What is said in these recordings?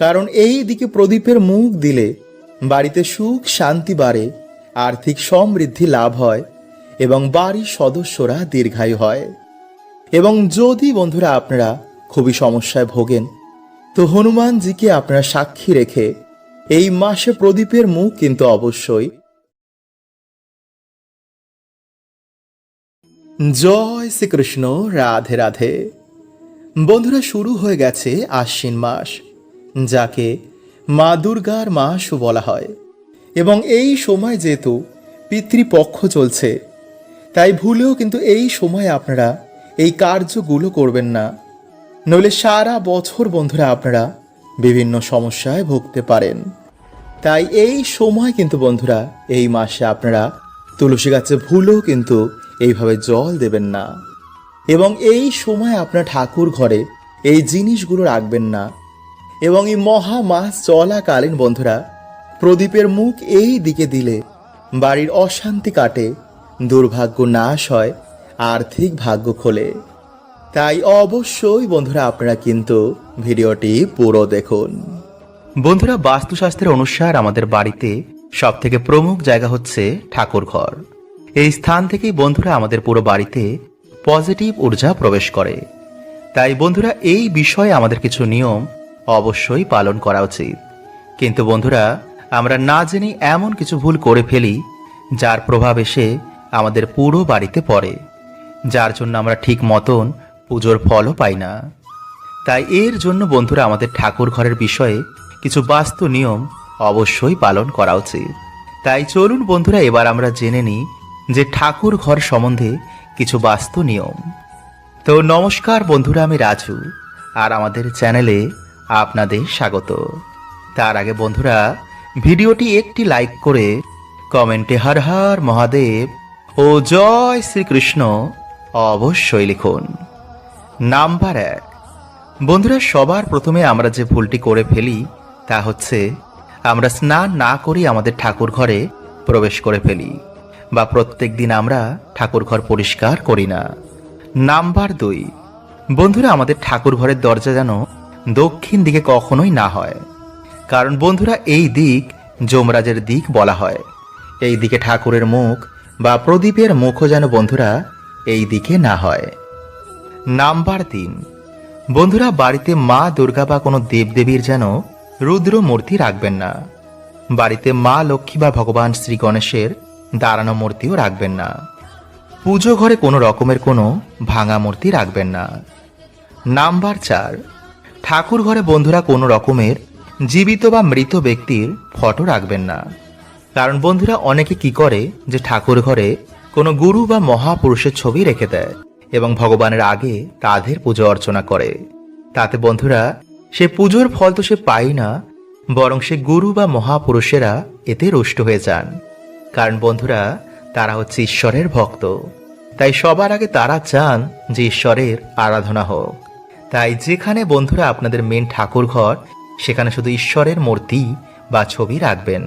কারণ এই দিকে প্রদীপের মুখ দিলে বাড়িতে সুখ শান্তি বাড়ে, আর্থিক সমৃদ্ধি লাভ হয় এবং বাড়ির সদস্যরা দীর্ঘায়ু হয়। এবং যদি বন্ধুরা আপনারা খুবই সমস্যায় ভোগেন, তো হনুমানজিকে আপনারা সাক্ষী রেখে এই মাসে প্রদীপের মুখ কিন্তু অবশ্যই জয় শ্রীকৃষ্ণ, রাধে রাধে। বন্ধুরা, শুরু হয়ে গেছে আশ্বিন মাস। যাকে মা দুর্গার মাসও বলা হয়। এবং এই সময় যেহেতু পিতৃপক্ষ চলছে, তাই ভুলেও কিন্তু এই সময় আপনারা এই কার্যগুলো করবেন না। নইলে সারা বছর বন্ধুরা আপনারা বিভিন্ন সমস্যায় ভুগতে পারেন। তাই এই সময় কিন্তু বন্ধুরা, এই মাসে আপনারা তুলসী গাছে ভুলেও কিন্তু এইভাবে জল দেবেন না। এবং এই সময় আপনার ঠাকুর ঘরে এই জিনিসগুলো রাখবেন না। এবং এই মহা মাস চলাকালীন বন্ধুরা, প্রদীপের মুখ এই দিকে দিলে বাড়ির অশান্তি কাটে, দুর্ভাগ্য নাশ হয়, আর্থিক ভাগ্য খোলে। তাই অবশ্যই বন্ধুরা আপনারা কিন্তু ভিডিওটি পুরো দেখুন। বন্ধুরা, বাস্তুশাস্ত্রের অনুসার আমাদের বাড়িতে সব থেকে প্রমুখ জায়গা হচ্ছে ঠাকুর ঘর। এই স্থান থেকেই বন্ধুরা আমাদের পুরো বাড়িতে পজিটিভ ঊর্জা প্রবেশ করে। তাই বন্ধুরা, এই বিষয়ে আমাদের কিছু নিয়ম অবশ্যই পালন করা উচিত। কিন্তু বন্ধুরা, আমরা না জেনে এমন কিছু ভুল করে ফেলি, যার প্রভাব এসে আমাদের পুরো বাড়িতে পড়ে, যার জন্য আমরা ঠিক মতন পুজোর ফলও পাই না। তাই এর জন্য বন্ধুরা, আমাদের ঠাকুর ঘরের বিষয়ে কিছু বাস্তু নিয়ম অবশ্যই পালন করা উচিত। তাই চলুন বন্ধুরা, এবার আমরা জেনে নিই যে ঠাকুর ঘর সম্বন্ধে কিছু বাস্তু নিয়ম। তো নমস্কার বন্ধুরা, আমি রাজু, আর আমাদের চ্যানেলে আপনাদের স্বাগত। তার আগে বন্ধুরা, ভিডিওটি একটি লাইক করে কমেন্টে হর হর মহাদেব ও জয় শ্রীকৃষ্ণ অবশ্যই লিখুন। নাম্বার এক। বন্ধুরা, সবার প্রথমে আমরা যে ভুলটি করে ফেলি তা হচ্ছে আমরা স্নান না করেই আমাদের ঠাকুর ঘরে প্রবেশ করে ফেলি বা প্রত্যেক দিন আমরা ঠাকুর ঘর পরিষ্কার করি না। নাম্বার দুই। বন্ধুরা, আমাদের ঠাকুর ঘরের দরজা যেন দক্ষিণ দিকে কখনোই না হয়। কারণ বন্ধুরা, এই দিক যমরাজের দিক বলা হয়। এই দিকে ঠাকুরের মুখ বা প্রদীপের মুখও যেন বন্ধুরা এই দিকে না হয়। নাম্বার তিন। বন্ধুরা, বাড়িতে মা দুর্গা বা কোনো দেবদেবীর যেন রুদ্র মূর্তি রাখবেন না। বাড়িতে মা লক্ষ্মী বা ভগবান শ্রী গণেশের দাঁড়ানো মূর্তিও রাখবেন না। পুজো ঘরে কোনো রকমের কোনো ভাঙা মূর্তি রাখবেন না। নাম্বার চার। ঠাকুর ঘরে বন্ধুরা কোনো রকমের জীবিত বা মৃত ব্যক্তির ফটো রাখবেন না। কারণ বন্ধুরা অনেকে কি করে যে ঠাকুর ঘরে কোনো গুরু বা মহাপুরুষের ছবি রেখে দেয় এবং ভগবানের আগে তাদের পুজো অর্চনা করে। তাতে বন্ধুরা সে পুজোর ফল তো সে পায় না, বরং সে গুরু বা মহাপুরুষেরা এতে রুষ্ট হয়ে যান। কারণ বন্ধুরা তারা হচ্ছে ঈশ্বরের ভক্ত। তাই সবার আগে তারা চান যে ঈশ্বরের আরাধনা হোক। তাই যেখানে বন্ধুরা আপনাদের মেন ঠাকুর ঘর সেখানে শুধু ঈশ্বরের মূর্তি বা ছবি রাখবেন।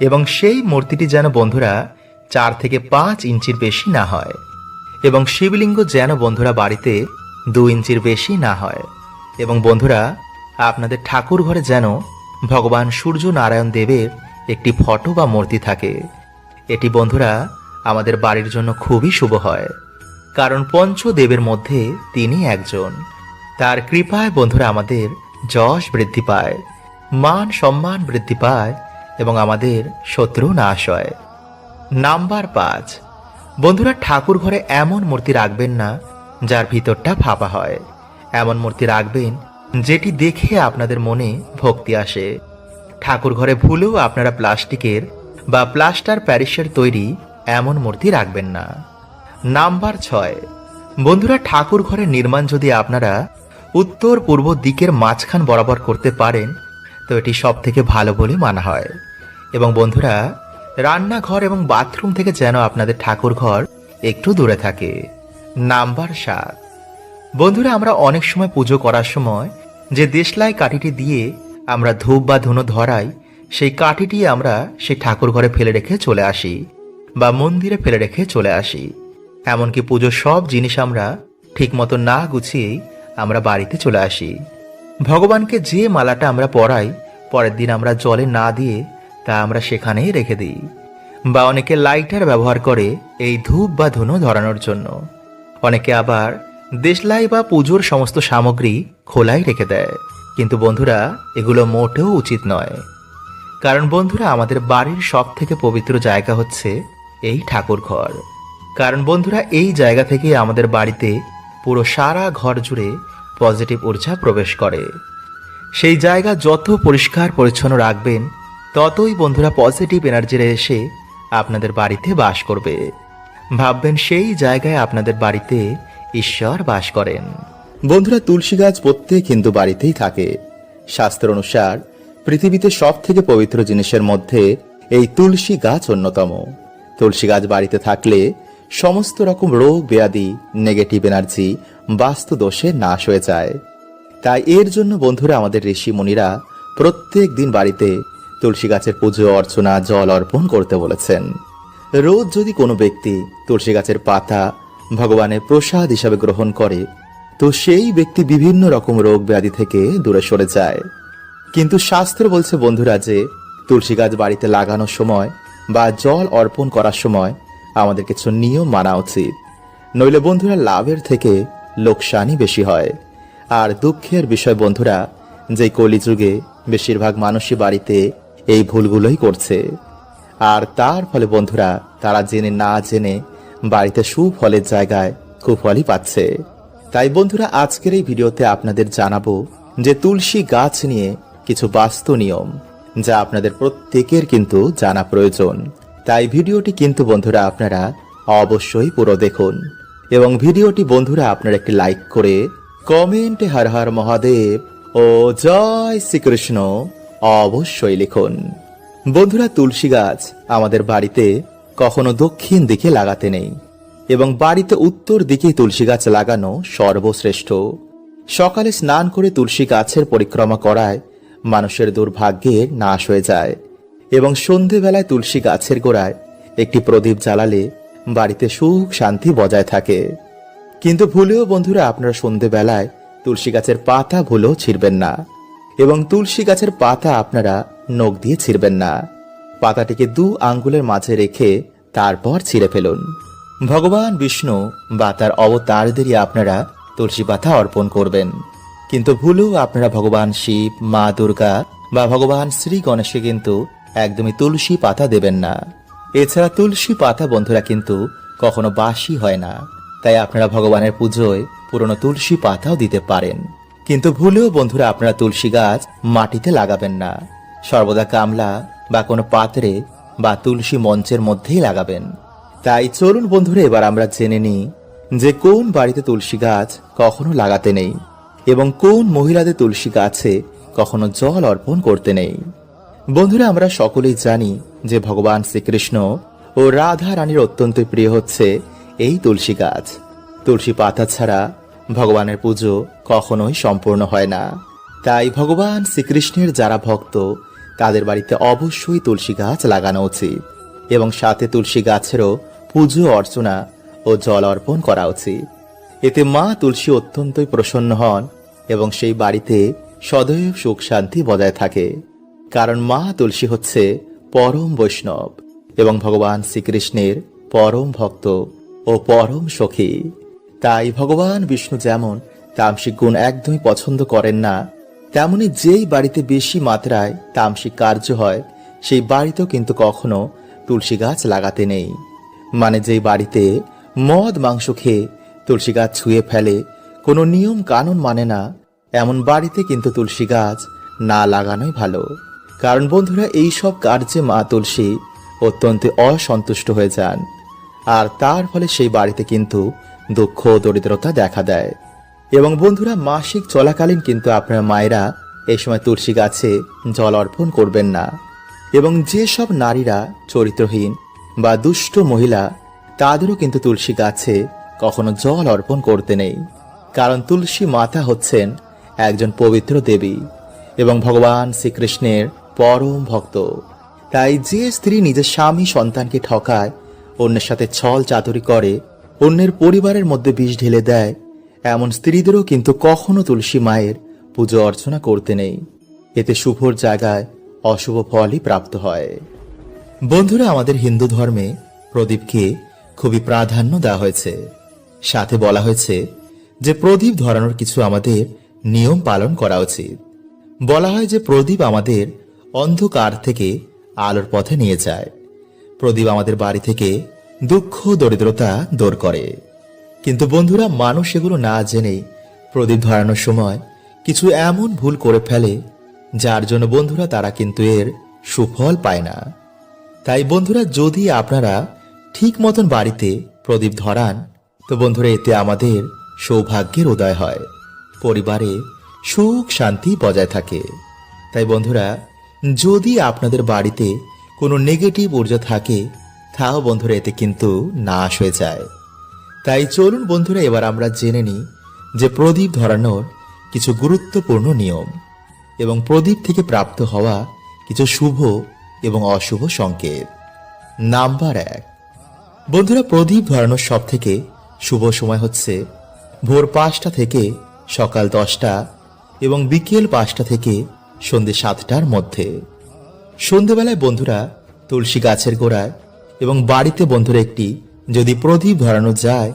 এবং সেই মূর্তিটি যেন বন্ধুরা চার থেকে পাঁচ ইঞ্চির বেশি না হয় এবং শিবলিঙ্গ যেন বন্ধুরা বাড়িতে দু ইঞ্চির বেশি না হয়। এবং বন্ধুরা, আপনাদের ঠাকুর ঘরে যেন ভগবান সূর্য নারায়ণ দেবের একটি ফটো বা মূর্তি থাকে। এটি বন্ধুরা আমাদের বাড়ির জন্য খুবই শুভ হয়। কারণ পঞ্চদেবের মধ্যে তিনি একজন। তার কৃপায় বন্ধুরা আমাদের যশ বৃদ্ধি পায়, মান সম্মান বৃদ্ধি পায় এবং আমাদের শত্রু নাশ হয়। নাম্বার পাঁচ, বন্ধুরা ঠাকুর ঘরে এমন মূর্তি রাখবেন না যার ভিতরটা ফাঁপা হয়। এমন মূর্তি রাখবেন যেটি দেখে আপনাদের মনে ভক্তি আসে। ঠাকুর ঘরে ভুলেও আপনারা প্লাস্টিকের বা প্লাস্টার প্যারিসের তৈরি এমন মূর্তি রাখবেন না। নাম্বার ছয়, বন্ধুরা ঠাকুর ঘরের নির্মাণ যদি আপনারা উত্তর পূর্ব দিকের মাঝখান বরাবর করতে পারেন, তো এটি সব থেকে ভালো বলে মানা হয়। এবং বন্ধুরা, রান্নাঘর এবং বাথরুম থেকে যেন আপনাদের ঠাকুর ঘর একটু দূরে থাকে। নাম্বার সাত। বন্ধুরা, আমরা অনেক সময় পুজো করার সময় যে দেশলাই কাঠিটি দিয়ে আমরা ধূপ বা ধুনো ধরাই, সেই কাঠিটি আমরা সেই ঠাকুর ঘরে ফেলে রেখে চলে আসি বা মন্দিরে ফেলে রেখে চলে আসি। এমনকি পুজোর সব জিনিস আমরা ঠিকমতো না গুছিয়েই আমরা বাড়িতে চলে আসি। ভগবানকে যে মালাটা আমরা পরাই, পরের দিন আমরা জলে না দিয়ে তা আমরা সেখানেই রেখে দিই। বা অনেকে লাইটার ব্যবহার করে এই ধূপ বা ধুনো ধরানোর জন্য। অনেকে আবার দেশলাই বা পুজোর সমস্ত সামগ্রী খোলাই রেখে দেয়। কিন্তু বন্ধুরা, এগুলো মোটেও উচিত নয়। কারণ বন্ধুরা, আমাদের বাড়ির সব থেকে পবিত্র জায়গা হচ্ছে এই ঠাকুর ঘর কারণ বন্ধুরা, এই জায়গা থেকে আমাদের বাড়িতে পুরো সারা ঘর জুড়ে পজিটিভ ঊর্জা প্রবেশ করে। সেই জায়গা যত পরিষ্কার, পরিচ্ছন্ন রাখবেন, ততই বন্ধুরা পজিটিভ এনার্জিরা এসে আপনাদের বাড়িতে বাস করবে। ভাববেন সেই জায়গায় আপনাদের বাড়িতে ঈশ্বর বাস করেন। বন্ধুরা তুলসী গাছ প্রত্যেক হিন্দু বাড়িতেই থাকে। শাস্ত্র অনুসার পৃথিবীতে সব থেকে পবিত্র জিনিসের মধ্যে এই তুলসী গাছ অন্যতম। তুলসী গাছ বাড়িতে থাকলে সমস্ত রকম রোগ, ব্যাধি নেগেটিভ এনার্জি বাস্তু দোষে নাশ হয়ে যায়। তাই এর জন্য বন্ধুরা আমাদের ঋষি মুনিরা প্রত্যেক দিন বাড়িতে তুলসী গাছের পুজো, অর্চনা, জল অর্পণ করতে বলেছেন। রোজ যদি কোনো ব্যক্তি তুলসী গাছের পাতা ভগবানের প্রসাদ হিসাবে গ্রহণ করে, তো সেই ব্যক্তি বিভিন্ন রকম রোগ, ব্যাধি থেকে দূরে সরে যায়। কিন্তু শাস্ত্র বলছে বন্ধুরা যে, তুলসী গাছ বাড়িতে লাগানোর সময় বা জল অর্পণ করার সময় আমাদের কিছু নিয়ম মানা উচিত। নইলে বন্ধুরা লাভের থেকে লোকসানই বেশি হয়। আর দুঃখের বিষয় বন্ধুরা, যে কলিযুগে বেশিরভাগ মানুষই বাড়িতে এই ভুলগুলোই করছে। আর তার ফলে বন্ধুরা, তারা জেনে না জেনে বাড়িতে সুফলের জায়গায় কুফলই পাচ্ছে। তাই বন্ধুরা, আজকের এই ভিডিওতে আপনাদের জানাব যে তুলসী গাছ নিয়ে কিছু বাস্তু নিয়ম, যা আপনাদের প্রত্যেকের কিন্তু জানা প্রয়োজন। তাই ভিডিওটি কিন্তু বন্ধুরা আপনারা অবশ্যই পুরো দেখুন। এবং ভিডিওটি বন্ধুরা আপনারা একটি লাইক করে কমেন্টে হর হর মহাদেব ও জয় শ্রীকৃষ্ণ অবশ্যই লিখুন। বন্ধুরা তুলসী গাছ আমাদের বাড়িতে কখনো দক্ষিণ দিকে লাগাতে নেই এবং বাড়িতে উত্তর দিকে তুলসী গাছ লাগানো সর্বশ্রেষ্ঠ। সকালে স্নান করে তুলসী গাছের পরিক্রমা করায় মানুষের দুর্ভাগ্যের নাশ হয়ে যায়। এবং সন্ধেবেলায় তুলসী গাছের গোড়ায় একটি প্রদীপ জ্বালালে বাড়িতে সুখ শান্তি বজায় থাকে। কিন্তু ভুলেও বন্ধুরা, আপনারা সন্ধেবেলায় তুলসী গাছের পাতা ভুলেও ছিঁড়বেন না এবং তুলসী গাছের পাতা আপনারা নখ দিয়ে ছিঁড়বেন না। পাতাটিকে দু আঙ্গুলের মাঝে রেখে তারপর ছিঁড়ে ফেলুন। ভগবান বিষ্ণু বা তার অবতারদেরই আপনারা তুলসী পাতা অর্পণ করবেন। কিন্তু ভুলেও আপনারা ভগবান শিব, মা দুর্গা বা ভগবান শ্রী গণেশকে কিন্তু একদমই তুলসী পাতা দেবেন না। এছাড়া তুলসী পাতা, বন্ধুরা, কিন্তু কখনো বাসি হয় না। তাই আপনারা ভগবানের পুজোয় পুরনো তুলসী পাতাও দিতে পারেন। কিন্তু ভুলেও, বন্ধুরা, আপনারা তুলসী গাছ মাটিতে লাগাবেন না। সর্বদা গামলা বা কোনো পাত্রে বা তুলসী মঞ্চের মধ্যেই লাগাবেন। তাই চলুন, বন্ধুরা, এবার আমরা জেনে নিই যে কোন বাড়িতে তুলসী গাছ কখনো লাগাতে নেই এবং কোন মহিলাদের তুলসী গাছে কখনো জল অর্পণ করতে নেই। বন্ধুরা, আমরা সকলেই জানি যে ভগবান শ্রীকৃষ্ণ ও রাধা রানীর অত্যন্ত প্রিয় হচ্ছে এই তুলসী গাছ। তুলসী পাতা ছাড়া ভগবানের পুজো কখনোই সম্পূর্ণ হয় না। তাই ভগবান শ্রীকৃষ্ণের যারা ভক্ত, তাদের বাড়িতে অবশ্যই তুলসী গাছ লাগানো উচিত এবং সাথে তুলসী গাছেরও পুজো, অর্চনা ও জল অর্পণ করা উচিত। এতে মা তুলসী অত্যন্তই প্রসন্ন হন এবং সেই বাড়িতে সদৈব সুখ শান্তি বজায় থাকে। কারণ মা তুলসী হচ্ছে পরম বৈষ্ণব এবং ভগবান শ্রীকৃষ্ণের পরম ভক্ত ও পরম সখী। তাই ভগবান বিষ্ণু যেমন তামসিক গুণ একদমই পছন্দ করেন না, তেমনি যেই বাড়িতে বেশি মাত্রায় তামসিক কার্য হয়, সেই বাড়িতেও কিন্তু কখনো তুলসী গাছ লাগাতে নেই। মানে যেই বাড়িতে মদ মাংস খেয়ে তুলসী গাছ ছুঁয়ে ফেলে, কোনো নিয়ম কানুন মানে না, এমন বাড়িতে কিন্তু তুলসী গাছ না লাগানোই ভালো। কারণ বন্ধুরা, এই সব কার্যে মা তুলসী অত্যন্ত অসন্তুষ্ট হয়ে যান। আর তার ফলে সেই বাড়িতে কিন্তু দুঃখ, দরিদ্রতা দেখা দেয়। এবং বন্ধুরা, মাসিক চলাকালীন কিন্তু আপনার মায়েরা এই সময় তুলসী গাছে জল অর্পণ করবেন না। এবং যেসব নারীরা চরিত্রহীন বা দুষ্ট মহিলা, তাদেরও কিন্তু তুলসী গাছে কখনো জল অর্পণ করতে নেই। কারণ তুলসী মাতা হচ্ছেন একজন পবিত্র দেবী। এবং ভগবান শ্রীকৃষ্ণের পরম ভক্ত। তাই যে স্ত্রী নিজের স্বামী সন্তানকে ঠকায়, অন্যের সাথে ছল চাতুরি করে, অন্যের পরিবারের মধ্যে বিষ ঢেলে দেয়, এমন স্ত্রীদেরও কিন্তু কখনো তুলসী মায়ের পুজো অর্চনা করতে নেই। এতে শুভর জায়গায় অশুভ ফলই প্রাপ্ত হয়। বন্ধুরা, আমাদের হিন্দু ধর্মে প্রদীপকে খুবই প্রাধান্য দেওয়া হয়েছে। সাথে বলা হয়েছে যে, প্রদীপ ধরানোর কিছু আমাদের নিয়ম পালন করা উচিত। বলা হয় যে, প্রদীপ আমাদের অন্ধকার থেকে আলোর পথে নিয়ে যায়। প্রদীপ আমাদের বাড়ি থেকে দুঃখ, দরিদ্রতা দূর করে। কিন্তু বন্ধুরা, মানুষ এগুলো না জেনে প্রদীপ ধরানোর সময় কিছু এমন ভুল করে ফেলে, যার জন্য বন্ধুরা তারা কিন্তু এর সুফল পায় না। তাই বন্ধুরা, যদি আপনারা ঠিক মতন বাড়িতে প্রদীপ ধরান, তো বন্ধুরা, এতে আমাদের সৌভাগ্যের উদয় হয়। পরিবারে সুখ, শান্তি বজায় থাকে। তাই বন্ধুরা যদি আপনাদের বাড়িতে কোনো নেগেটিভ ঊর্জা থাকে, তাও বন্ধুরা, এতে কিন্তু নাশ হয়ে যায়। তাই চলুন বন্ধুরা, এবার আমরা জেনে নিই যে প্রদীপ ধরানোর কিছু গুরুত্বপূর্ণ নিয়ম এবং প্রদীপ থেকে প্রাপ্ত হওয়া কিছু শুভ এবং অশুভ সংকেত। নাম্বার এক। বন্ধুরা, প্রদীপ ধরানোর সব থেকে শুভ সময় হচ্ছে ভোর পাঁচটা থেকে সকাল দশটা এবং বিকেল পাঁচটা থেকে সন্ধে সাতটার মধ্যে। সন্ধেবেলায় বন্ধুরা তুলসী গাছের গোড়ায় এবং বাড়িতে বন্ধুরা একটি যদি প্রদীপ ধরানো যায়,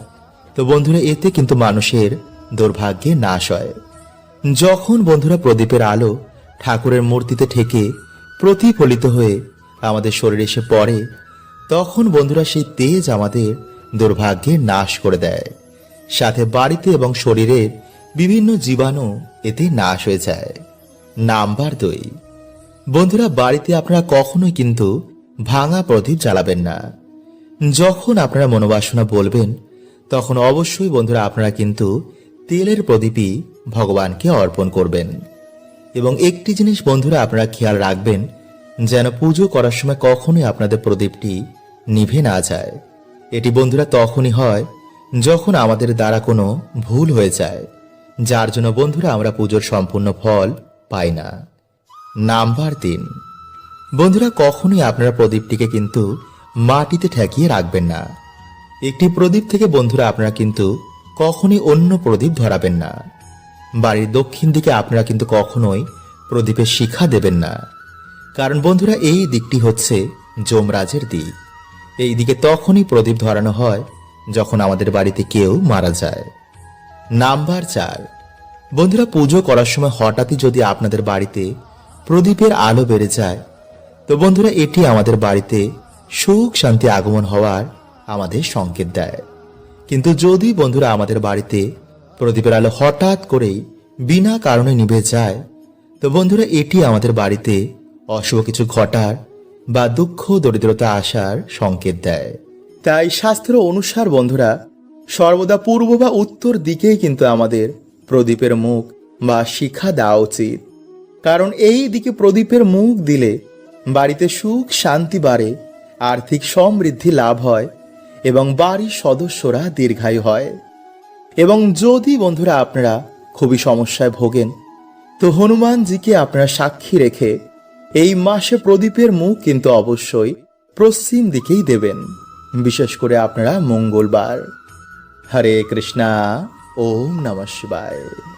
তো বন্ধুরা এতে কিন্তু মানুষের দুর্ভাগ্যে নাশ হয়। যখন বন্ধুরা প্রদীপের আলো ঠাকুরের মূর্তিতে ঠেকে প্রতিফলিত হয়ে আমাদের শরীরে এসে পড়ে, তখন বন্ধুরা সেই তেজ আমাদের দুর্ভাগ্যে নাশ করে দেয়। সাথে বাড়িতে এবং শরীরের বিভিন্ন জীবাণু এতে নাশ হয়ে যায়। নাম্বার দুই। বন্ধুরা, বাড়িতে আপনারা কখনোই কিন্তু ভাঙা প্রদীপ জ্বালাবেন না। যখন আপনারা মনোবাসনা বলবেন, তখন অবশ্যই বন্ধুরা আপনারা কিন্তু তেলের প্রদীপই ভগবানকে অর্পণ করবেন। এবং একটি জিনিস বন্ধুরা আপনারা খেয়াল রাখবেন, যেন পুজো করার সময় কখনোই আপনাদের প্রদীপটি নিভে না যায়। এটি বন্ধুরা তখনই হয় যখন আমাদের দ্বারা কোনো ভুল হয়ে যায়, যার জন্য বন্ধুরা আমরা পুজোর সম্পূর্ণ ফল পাই না। নাম্বার তিন বন্ধুরা, কখনোই আপনারা প্রদীপটিকে কিন্তু মাটিতে ঠেকিয়ে রাখবেন না। একটি প্রদীপ থেকে বন্ধুরা, আপনারা কিন্তু কখনোই অন্য প্রদীপ ধরাবেন না। বাড়ির দক্ষিণ দিকে আপনারা কিন্তু কখনোই প্রদীপের শিখা দেবেন না। কারণ বন্ধুরা, এই দিকটি হচ্ছে যমরাজের দিক। এই দিকে তখনই প্রদীপ ধরানো হয় যখন আমাদের বাড়িতে কেউ মারা যায়। নাম্বার চার। বন্ধুরা, পুজো করার সময় হঠাৎই যদি আপনাদের বাড়িতে প্রদীপের আলো বেড়ে যায়, তো বন্ধুরা, এটি আমাদের বাড়িতে সুখ, শান্তি আগমন হওয়ার আমাদের সংকেত দেয়। কিন্তু যদি বন্ধুরা, আমাদের বাড়িতে প্রদীপের আলো হঠাৎ করেই বিনা কারণে নিভে যায়, তো বন্ধুরা, এটি আমাদের বাড়িতে অশুভ কিছু ঘটার বা দুঃখ, দরিদ্রতা আসার সংকেত দেয়। তাই শাস্ত্র অনুসার বন্ধুরা, সর্বদা পূর্ব বা উত্তর দিকেই কিন্তু আমাদের প্রদীপের মুখ বা শিখা দেওয়া উচিত। কারণ এই দিকে প্রদীপের মুখ দিলে বাড়িতে সুখ শান্তি বাড়ে, আর্থিক সমৃদ্ধি লাভ হয় এবং বাড়ির সদস্যরা দীর্ঘায়ু হয়। এবং যদি বন্ধুরা আপনারা খুবই সমস্যায় ভোগেন, তো হনুমানজিকে আপনারা সাক্ষী রেখে এই মাসে প্রদীপের মুখ কিন্তু অবশ্যই পশ্চিম দিকেই দেবেন। বিশেষ করে আপনারা মঙ্গলবার। হরে কৃষ্ণা। ওম নমঃ শিবায়।